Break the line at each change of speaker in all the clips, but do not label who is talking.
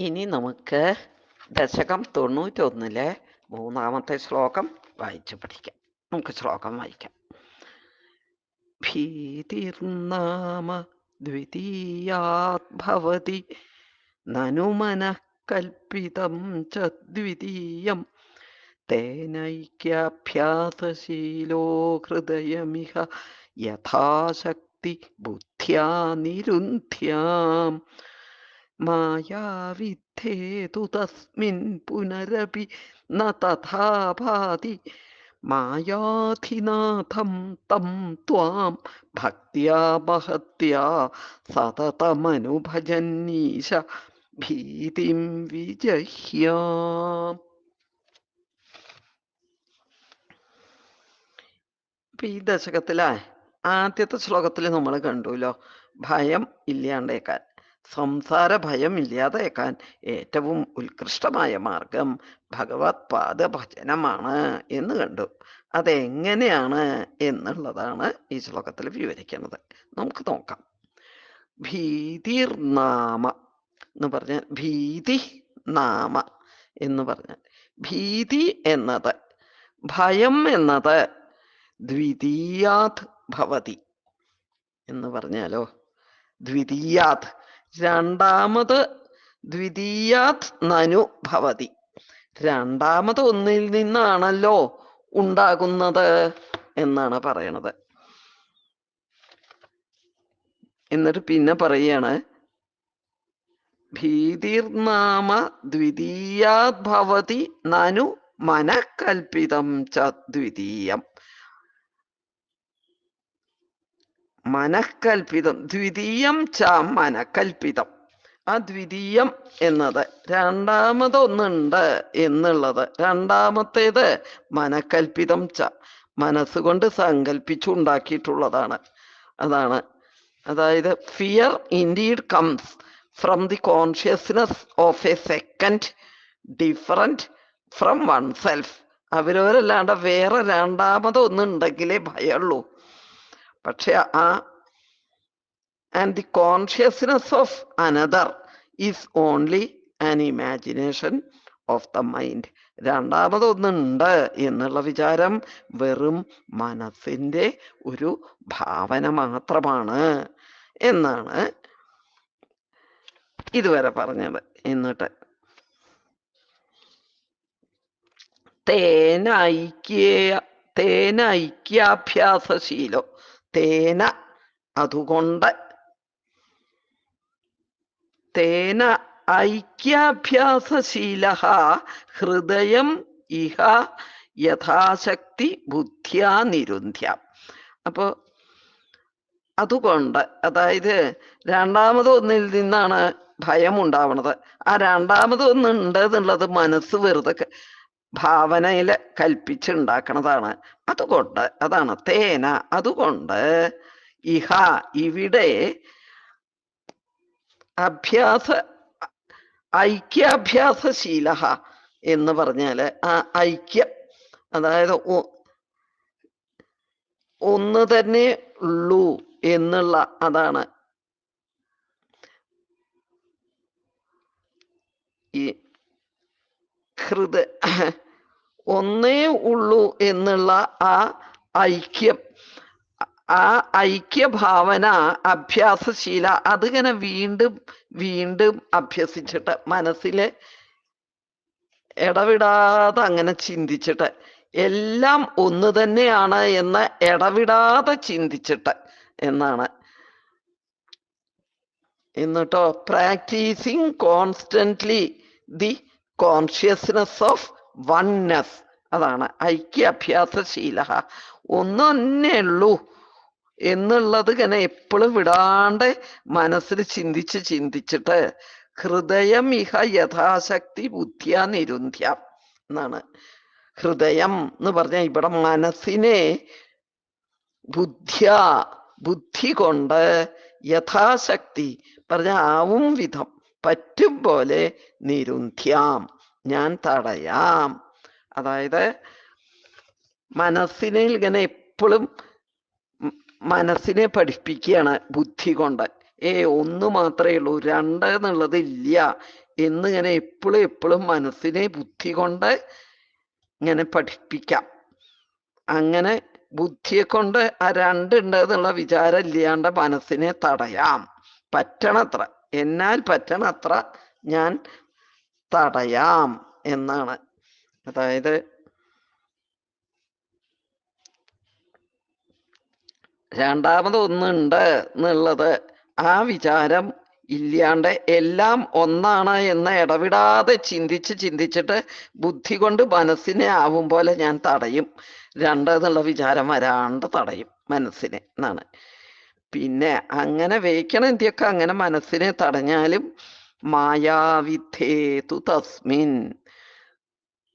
ഇനി നമുക്ക് ദശകം തൊണ്ണൂറ്റൊന്നിലെ മൂന്നാമത്തെ ശ്ലോകം വായിച്ചു പഠിക്കാം. നമുക്ക് ശ്ലോകം വായിക്കാം. ഭീതിർനാമ ദ്വിതീയാത്ഭവതി നനുമന നനു മനഃ കൽപ്പിതം ച ദ്വിതീയം തേനൈക്യാഭ്യാസശീലോ ഹൃദയമിഹ യഥാശക്തി ബുദ്ധ്യാ നിരുന്ധ്യാം മായാവിദ്ധേതു തസ്മിൻ പുനരപി ന തഥാഭാതി മായാധിനാഥം തം ത്വാം ഭക്തിയാ മഹത്യാ സതതമനുഭജന്നീശ ഭീതിം വിജഹ്യാം ഈ ദശകത്തിലെ ആദ്യത്തെ ശ്ലോകത്തിൽ നമ്മൾ കണ്ടുല്ലോ ഭയം ഇല്ലാണ്ടേക്കാൻ സംസാര ഭയം ഇല്ലാതേക്കാൻ ഏറ്റവും ഉത്കൃഷ്ടമായ മാർഗം ഭഗവത് പാദ ഭജനമാണ് എന്ന് കണ്ടു. അതെങ്ങനെയാണ് എന്നുള്ളതാണ് ഈ ശ്ലോകത്തിൽ വിവരിക്കുന്നത്. നമുക്ക് നോക്കാം. ഭീതിർ നാമ എന്ന് പറഞ്ഞാൽ ഭീതി നാമ എന്ന് പറഞ്ഞാൽ. ഭീതി എന്നത് ഭയം എന്നത് ദ്വിതീയാത് ഭവതി എന്ന് പറഞ്ഞാലോ? ദ്വിതീയാത് രണ്ടാമത് ദ്വിതീയാത് നനു ഭവതി. രണ്ടാമത് ഒന്നിൽ നിന്നാണല്ലോ ഉണ്ടാകുന്നത് എന്നാണ് പറയണത്. എന്നിട്ട് പിന്നെ പറയാണ് ഭീതിർനാമ ദ്വിതീയാത് ഭവതി നനു മനഃകൽപ്പിതം ച ദ്വിതീയം. മനഃകൽപ്പിതം. ദ്വിതീയം ച മനക്കൽപ്പിതം ആ ദ്വിതീയം എന്നത് രണ്ടാമതൊന്നുണ്ട് എന്നുള്ളത്. രണ്ടാമത്തേത് മനക്കൽപ്പിതം ച. മനസ്സുകൊണ്ട് സങ്കല്പിച്ചുണ്ടാക്കിയിട്ടുള്ളതാണ് അതാണ്. അതായത് fear indeed comes from the consciousness of a second different from oneself അവരവരല്ലാണ്ട് വേറെ രണ്ടാമതൊന്നുണ്ടെങ്കിലേ ഭയമുള്ളൂ പക്ഷെ ആ and the consciousness of another is only an imagination of the mind രണ്ടാമതൊന്നുണ്ട് എന്നുള്ള വിചാരം വെറും മനസ്സിന്റെ ഒരു ഭാവന മാത്രമാണ് എന്നാണ് ഇതുവരെ പറഞ്ഞത്. എന്നിട്ട് തേന ഐക്യ തേന തേന അതുകൊണ്ട് തേന ഐക്യാഭ്യാസശീല ഹൃദയം ഇഹ യഥാശക്തി ബുദ്ധ്യാ നിരുന്ധ്യ. അപ്പോ അതുകൊണ്ട് അതായത് രണ്ടാമത് ഒന്നിൽ നിന്നാണ് ഭയം ഉണ്ടാവണത് ആ രണ്ടാമത് ഒന്നുണ്ട് എന്നുള്ളത് മനസ്സ് വെറുതെ ഭാവനയിൽ കൽപ്പിച്ചുണ്ടാക്കണതാണ്. അതുകൊണ്ട് അതാണ് തേന. അതുകൊണ്ട് ഇഹ ഇവിടെ അഭ്യാസ ഐക്യാഭ്യാസശീല എന്ന് പറഞ്ഞാൽ ആ ഐക്യം അതായത് ഒന്ന് തന്നെ ഉള്ളൂ എന്നുള്ള അതാണ് ഈ ഹൃദ ഒന്നേ ഉള്ളൂ എന്നുള്ള ആ ഐക്യം. ആ ഐക്യഭാവന അഭ്യാസശീല അതിങ്ങനെ വീണ്ടും വീണ്ടും അഭ്യസിച്ചിട്ട് മനസ്സിൽ ഇടവിടാതെ അങ്ങനെ ചിന്തിച്ചിട്ട് എല്ലാം ഒന്ന് തന്നെയാണ് എന്ന് ഇടവിടാതെ ചിന്തിച്ചിട്ട് എന്നാണ്. എന്നിട്ടോ practising constantly the consciousness of oneness അതാണ് ഐക്യാഭ്യാസശീല ഒന്ന് തന്നെ ഉള്ളൂ. എന്നുള്ളത് ഇങ്ങനെ എപ്പോഴും വിടാണ്ട് മനസ്സിൽ ചിന്തിച്ച് ചിന്തിച്ചിട്ട് ഹൃദയം ഇഹ യഥാശക്തി ബുദ്ധിയ നിരുന്ധ്യ എന്നാണ്. ഹൃദയം എന്ന് പറഞ്ഞാൽ ഇവിടെ മനസ്സിനെ ബുദ്ധിയ ബുദ്ധി കൊണ്ട് യഥാശക്തി പറഞ്ഞ ആവും വിധം. പറ്റും പോലെ നിരുന്ധ്യാം ഞാൻ തടയാം. അതായത് മനസ്സിനെ ഇങ്ങനെ എപ്പോഴും മനസ്സിനെ പഠിപ്പിക്കുകയാണ് ബുദ്ധി കൊണ്ട്. ഏ ഒന്ന് മാത്രമേ ഉള്ളൂ രണ്ട് എന്നുള്ളത് ഇല്ല എന്നിങ്ങനെ എപ്പോഴും എപ്പോഴും മനസ്സിനെ ബുദ്ധി കൊണ്ട് ഇങ്ങനെ പഠിപ്പിക്കാം. അങ്ങനെ ബുദ്ധിയെ കൊണ്ട് ആ രണ്ടുണ്ട് എന്നുള്ള വിചാരം ഇല്ലാണ്ട് മനസ്സിനെ തടയാം. പറ്റണത്ര എന്നാൽ പറ്റണത്ര ഞാൻ തടയാം എന്നാണ്. അതായത് രണ്ടാമത് ഒന്നുണ്ട് എന്നുള്ളത് ആ വിചാരം ഇല്ലാണ്ട് എല്ലാം ഒന്നാണ് എന്ന് ഇടവിടാതെ ചിന്തിച്ച് ചിന്തിച്ചിട്ട് ബുദ്ധി കൊണ്ട് മനസ്സിനെ ആവും പോലെ ഞാൻ തടയും. രണ്ട് എന്നുള്ള വിചാരം വരാണ്ട് തടയും മനസ്സിനെ എന്നാണ്. പിന്നെ അങ്ങനെ വേക്കണം ഇന്ത്യയ്ക്ക് അങ്ങനെ മനസ്സിനെ തടഞ്ഞാലും മായാവിധേതു തസ്മിൻ.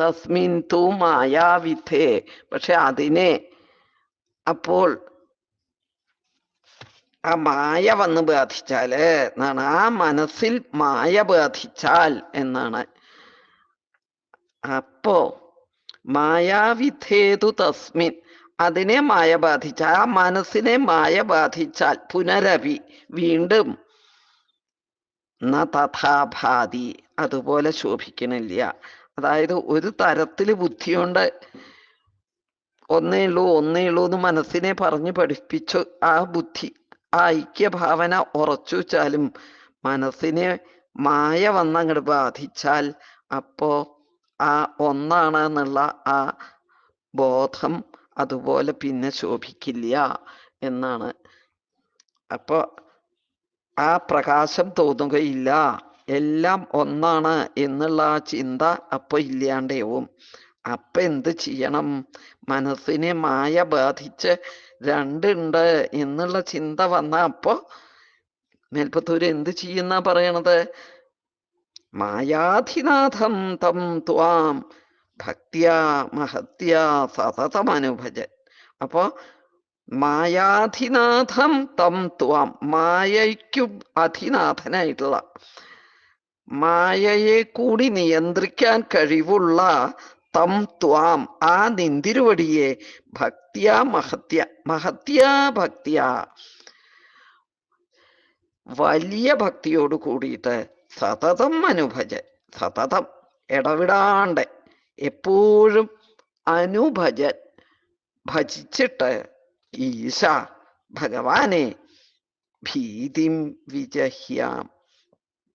തസ്മിൻ തു മായാവിധേ. പക്ഷെ അതിനെ അപ്പോൾ ആ മായ വന്ന് ബാധിച്ചാൽ എന്നാണ് ആ മനസ്സിൽ മായ ബാധിച്ചാൽ എന്നാണ്. അപ്പോ മായാവിധേതു തസ്മിൻ. അതിനെ മായ ബാധിച്ച ആ മനസ്സിനെ മായ ബാധിച്ചാൽ പുനരവി വീണ്ടും ന തഥാഭാതി അതുപോലെ ശോഭിക്കണില്ല. അതായത് ഒരു തരത്തിൽ ബുദ്ധിയുണ്ട്. ഒന്നേ ഉള്ളൂ ഒന്നേ ഉള്ളൂ എന്ന് മനസ്സിനെ പറഞ്ഞു പഠിപ്പിച്ചു ആ ബുദ്ധി ആ ഐക്യഭാവന ഉറച്ചു വെച്ചാലും മനസ്സിനെ മായ വന്നങ്ങോട്ട് ബാധിച്ചാൽ അപ്പോ ആ ഒന്നാണ് എന്നുള്ള ആ ബോധം അതുപോലെ പിന്നെ ശോഭിക്കില്ല എന്നാണ്. അപ്പൊ ആ പ്രകാശം തോന്നുകയില്ല. എല്ലാം ഒന്നാണ് എന്നുള്ള ആ ചിന്ത അപ്പൊ ഇല്ലാണ്ടാവും. അപ്പൊ എന്ത് ചെയ്യണം? മനസ്സിനെ മായ ബാധിച്ച് രണ്ടുണ്ട് എന്നുള്ള ചിന്ത വന്ന അപ്പോ മേൽപ്പത്തൂര് എന്ത് ചെയ്യുന്ന പറയണത്? മായാധിനാഥം തം ത്വാം ഭക്തിയാ മഹത്യാ സതതമനുഭജൻ. അപ്പോ മായാധിനാഥം തം ത്വാം. മായയ്ക്കും അധിനാഥനായിട്ടുള്ള മായയെ കൂടി നിയന്ത്രിക്കാൻ കഴിവുള്ള തം ത്വാം. ആ നിന്തിരുവടിയെ ഭക്തിയ മഹത്യ മഹത്യ ഭക്തിയ. വലിയ ഭക്തിയോട് കൂടിയിട്ട് സതതം അനുഭജ സതതം ഇടവിടാണ്ട് എപ്പോഴും അനുഭജൻ ഭജിച്ചിട്ട് ഈശ ഭഗവാനെ ഭീതിം വിജഹ്യാം.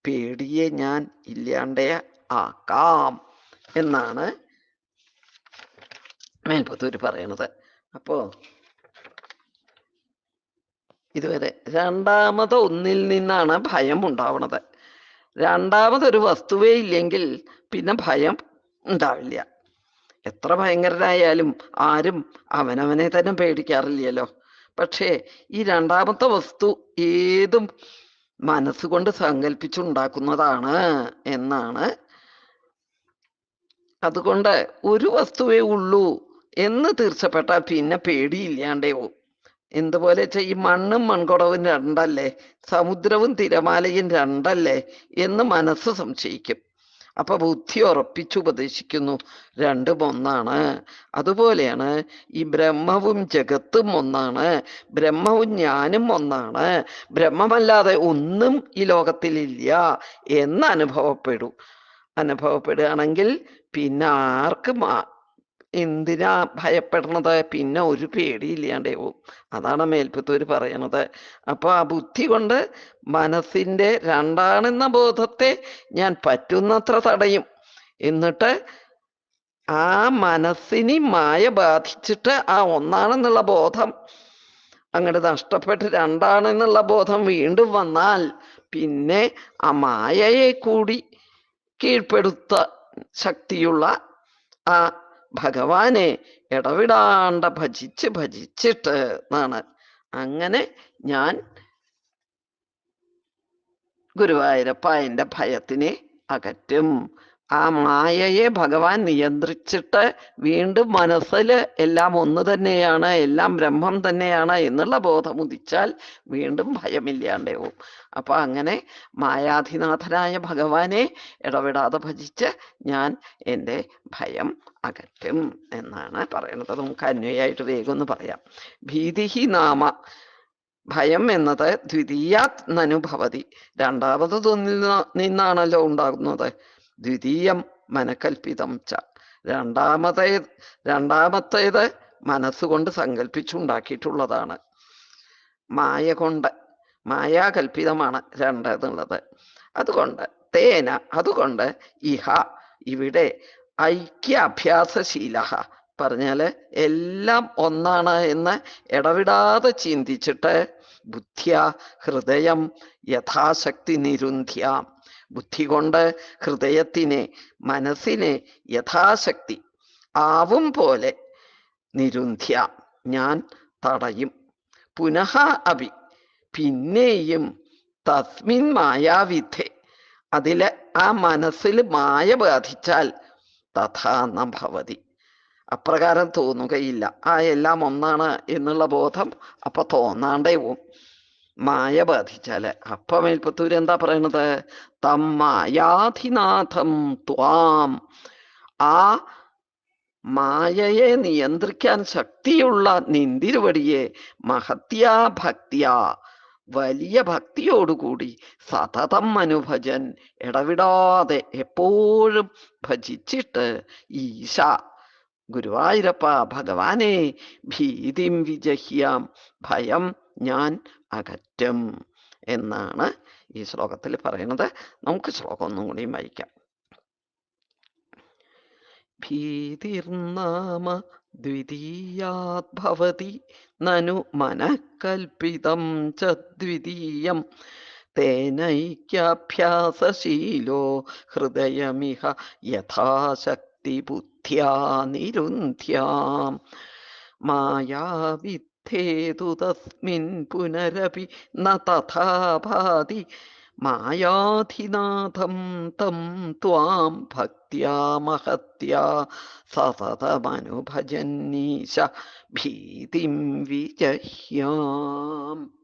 പേടിയെ ഞാൻ ഇല്ലാണ്ടേ ആക്കാം എന്നാണ് മേൽപുത്തൂർ പറയണത്. അപ്പോ ഇതുവരെ രണ്ടാമത് ഒന്നിൽ നിന്നാണ് ഭയം ഉണ്ടാവണത്. രണ്ടാമതൊരു വസ്തുവേ ഇല്ലെങ്കിൽ പിന്നെ ഭയം ഉണ്ടാവില്ല. എത്ര ഭയങ്കരനായാലും ആരും അവനവനെ തന്നെ പേടിക്കാറില്ലല്ലോ. പക്ഷേ ഈ രണ്ടാമത്തെ വസ്തു ഏതും മനസ്സുകൊണ്ട് സങ്കല്പിച്ചുണ്ടാക്കുന്നതാണ് എന്നാണ്. അതുകൊണ്ട് ഒരു വസ്തുവേ ഉള്ളൂ എന്ന് തീർച്ചപ്പെട്ടാൽ പിന്നെ പേടിയില്ലാണ്ടേവും എന്തുപോലെ ഈ മണ്ണും മൺകുടവും രണ്ടല്ലേ? സമുദ്രവും തിരമാലയും രണ്ടല്ലേ? എന്ന് മനസ്സ് സംശയിക്കും. അപ്പൊ ബുദ്ധി ഉറപ്പിച്ചു ഉപദേശിക്കുന്നു. രണ്ടും ഒന്നാണ്. അതുപോലെയാണ് ഈ ബ്രഹ്മവും ജഗത്തും ഒന്നാണ്. ബ്രഹ്മവും ഞാനും ഒന്നാണ്. ബ്രഹ്മമല്ലാതെ ഒന്നും ഈ ലോകത്തിലില്ല എന്ന് അനുഭവപ്പെടൂ. അനുഭവപ്പെടുകയാണെങ്കിൽ പിന്നെ ആർക്കും എന്തിനാ ഭയപ്പെടണത് പിന്നെ ഒരു പേടിയില്ലാണ്ടാവും അതാണ് മേൽപ്പത്തൂര് പറയണത്. അപ്പൊ ആ ബുദ്ധി കൊണ്ട് മനസ്സിന്റെ രണ്ടാണെന്ന ബോധത്തെ ഞാൻ പറ്റുന്നത്ര തടയും. എന്നിട്ട് ആ മനസ്സിന് മായ ബാധിച്ചിട്ട് ആ ഒന്നാണെന്നുള്ള ബോധം അങ്ങോട്ട് നഷ്ടപ്പെട്ട് രണ്ടാണെന്നുള്ള ബോധം വീണ്ടും വന്നാൽ പിന്നെ ആ മായയെ കൂടി കീഴ്പ്പെടുത്ത ശക്തിയുള്ള ആ ഭഗവാനെ ഇടവിടാണ്ട ഭജിച്ച് ഭജിച്ചിട്ട് എന്നാണ്. അങ്ങനെ ഞാൻ ഗുരുവായൂരപ്പ എന്റെ ഭയത്തിനെ അകറ്റും. ആ മായയെ ഭഗവാൻ നിയന്ത്രിച്ചിട്ട് വീണ്ടും മനസ്സിൽ എല്ലാം ഒന്ന് തന്നെയാണ് എല്ലാം ബ്രഹ്മം തന്നെയാണ് എന്നുള്ള ബോധം ഉദിച്ചാൽ വീണ്ടും ഭയമില്ലാണ്ടാവും. അപ്പൊ അങ്ങനെ മായാധിനാഥനായ ഭഗവാനെ ഇടപെടാതെ ഭജിച്ച് ഞാൻ എന്റെ ഭയം അകറ്റും എന്നാണ് പറയുന്നത്. നമുക്ക് അന്വയായിട്ട് വേഗം ഒന്ന് പറയാം. ഭീതിഹി നാമ. ഭയം എന്നത് ദ്വിതീയാത് നനുഭവതി രണ്ടാമതൊന്നിൽ നിന്നാണല്ലോ ഉണ്ടാകുന്നത്. ദ്വിതീയം മനക്കൽപ്പിതം ച. രണ്ടാമതേ രണ്ടാമത്തേത് മനസ്സുകൊണ്ട് സങ്കല്പിച്ചുണ്ടാക്കിയിട്ടുള്ളതാണ് മായ കൊണ്ട് മായാകൽപ്പിതമാണ് രണ്ട് എന്നുള്ളത് അതുകൊണ്ട് തേന അതുകൊണ്ട് ഇഹ ഇവിടെ ഐക്യാഭ്യാസശീല പറഞ്ഞാൽ എല്ലാം ഒന്നാണ് എന്ന് ഇടവിടാതെ ചിന്തിച്ചിട്ട് ബുദ്ധിയ ഹൃദയം യഥാശക്തി നിരുന്ധ്യാം. ബുദ്ധി കൊണ്ട് ഹൃദയത്തിനെ മനസ്സിനെ യഥാശക്തി ആവും പോലെ നിരുന്ധ്യ ഞാൻ തടയും. പുനഃ അഭി പിന്നെയും തസ്മിൻ മായാവിധെ. അതിലെ ആ മനസ്സിൽ മായ ബാധിച്ചാൽ തഥാ ഭവതി. അപ്രകാരം തോന്നുകയില്ല. ആ എല്ലാം ഒന്നാണ് എന്നുള്ള ബോധം അപ്പൊ തോന്നാണ്ടേ പോവും മായ ബാധിച്ചാൽ. അപ്പൊ മേൽപ്പത്തൂര് എന്താ പറയണത്? തം മായാധിനാഥം ത്വാം. ആ മായയെ നിയന്ത്രിക്കാൻ ശക്തിയുള്ള നിന്തിരുവടിയെ മഹത്യാ ഭക്തിയാ. വലിയ ഭക്തിയോടുകൂടി സതതം അനുഭജൻ ഇടവിടാതെ എപ്പോഴും ഭജിച്ചിട്ട് ഈശ. ഗുരുവായൂരപ്പ ഭഗവാനെ ഭീതിം വിജഹ്യാം. ഭയം ഞാൻ അകറ്റും എന്നാണ് ഈ ശ്ലോകത്തിൽ പറയുന്നത്. നമുക്ക് ശ്ലോകം ഒന്നും കൂടി വായിക്കാം. ഭീതിർനാമ ദ്വിതീയാഭവതി നനു മനഃകൽപ്പിതം ച ദ്വിതീയം. തേനൈക്യാഭ്യാസശീലോ ഹൃദയമിഹ യഥാശക്തി ബുദ്ധ്യാ നിരുന്ധ്യാം മായാവിദ്ധേതു തസ്മിൻ പുനരപി ന തഥാഭാതി മായാധിനാഥം തം ത്വാം ഭക്തിയാ മഹത്യാ സതതമനുഭജന്നീശ ഭീതിം വിജഹ്യാം.